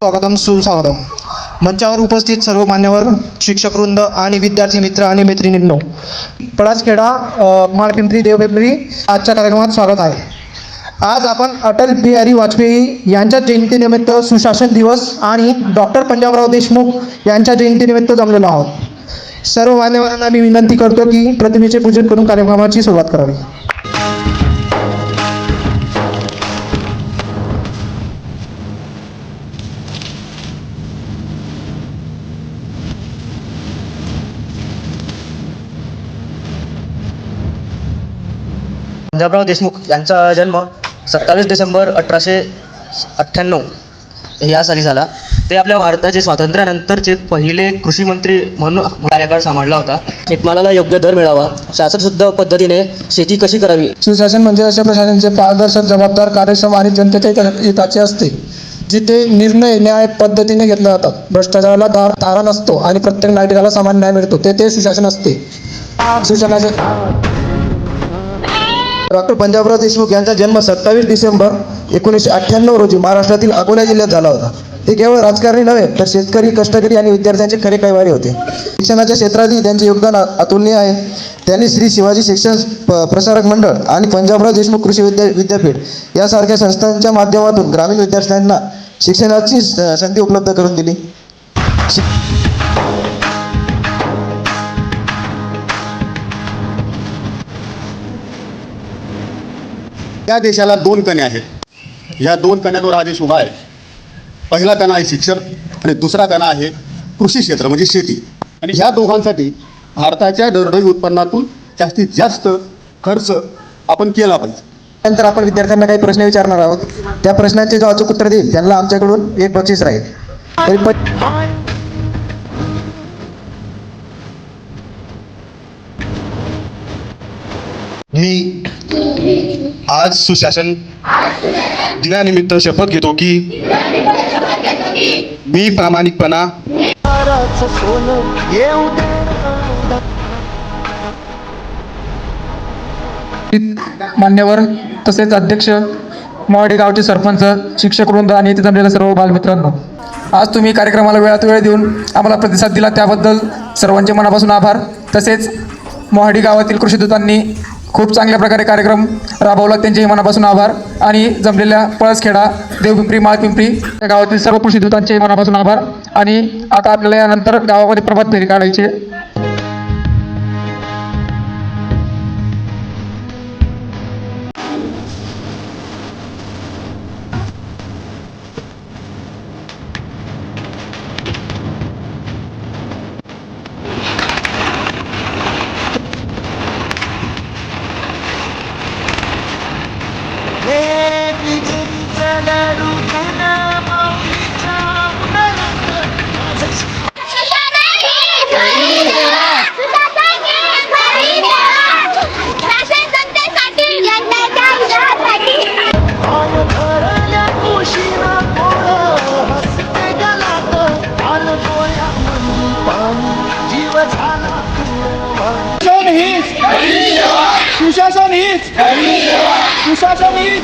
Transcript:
स्वागतम सुस्वागतम. मंचावर उपस्थित सर्व मान्यवर शिक्षकवृंद आणि विद्यार्थी मित्र आणि मैत्रिणींनो पळासखेडा माळपिंपरी देवपिंपरी आजच्या कार्यक्रमात स्वागत आहे. आज आपण अटल बिहारी वाजपेयी यांच्या जयंतीनिमित्त सुशासन दिवस आणि डॉक्टर पंजाबराव देशमुख यांच्या जयंतीनिमित्त जमलेलो आहोत. सर्व मान्यवरांना मी विनंती करतो की प्रतिमेचे पूजन करून कार्यक्रमाची सुरुवात करावी. पंजाबराव देशमुख यांचा जन्म सत्तावीस डिसेंबर अठराशे अठ्ठ्याण्णव या साली झाला. ते आपल्या भारताचे स्वातंत्र्यानंतरचे पहिले कृषी मंत्री म्हणून कार्यकाळ सांभाळला होता. शेतमालाला योग्य दर मिळावा शासनशुद्ध पद्धतीने शेती कशी करावी? सुशासन म्हणजे अशा प्रशासनाचे पारदर्शक जबाबदार कार्यक्षम आणि जनतेच्या हिता- हिताचे असते जिथे निर्णय न्याय पद्धतीने घेतले जातात. भ्रष्टाचाराला दार तारा नसतो आणि प्रत्येक नागरिकाला समान न्याय मिळतो ते ते सुशासन असते. सुशासनाचे डॉक्टर पंजाबराव देशमुख यांचा जन्म सत्तावीस डिसेंबर एकोणीसशे अठ्ठ्याण्णव रोजी महाराष्ट्रातील अकोला जिल्ह्यात झाला होता. ते केवळ राजकारणी नव्हे तर शेतकरी कष्टकरी आणि विद्यार्थ्यांचे खरे कैवारी होते. शिक्षणाच्या क्षेत्रातही त्यांचे योगदान अतुलनीय आहे. त्यांनी श्री शिवाजी शिक्षण प्रसारक मंडळ आणि पंजाबराव देशमुख कृषी विद्या विद्यापीठ यासारख्या संस्थांच्या माध्यमातून ग्रामीण विद्यार्थ्यांना शिक्षणाची संधी उपलब्ध करून दिली. या देशाला दोन कण्या आहेत. या दोन कण्यांवर हा देश उभा आहे. पहिला कणा आहे शिक्षण आणि दुसरा कणा आहे कृषी क्षेत्र म्हणजे शेती. आणि ह्या दोघांसाठी भारताच्या दरडोई उत्पन्नातून जास्तीत जास्त खर्च आपण केला पाहिजे. नंतर आपण विद्यार्थ्यांना काही प्रश्न विचारणार आहोत. त्या प्रश्नांचे जो अचूक उत्तर देईल त्यांना आमच्याकडून एक बक्षीस राहील. तरी पण मी आज सुशासन दिनानिमित्त शपथ घेतो की मी प्रामाणिकपणा. मान्यवर तसेच अध्यक्ष मोवाडी गावचे सरपंच शिक्षक वृंद आणि इथे जमलेल्या सर्व बालमित्रांनो आज तुम्ही कार्यक्रमाला वेळात वेळ देऊन आम्हाला प्रतिसाद दिला त्याबद्दल सर्वांचे मनापासून आभार. तसेच मोहाडी गावातील कृषीदूतांनी खूप चांगल्या प्रकारे कार्यक्रम राबवला. त्यांचे मनापासून आभार. आणि जमलेल्या पळसखेडा देवपिंपरी माळपिंपरी या गावातील सर्व कृषीदूतांचे मनापासून आभार. आणि आता आपल्याला यानंतर गावामध्ये प्रभात फेरी काढायची सुशासन हीच सुशासन हीच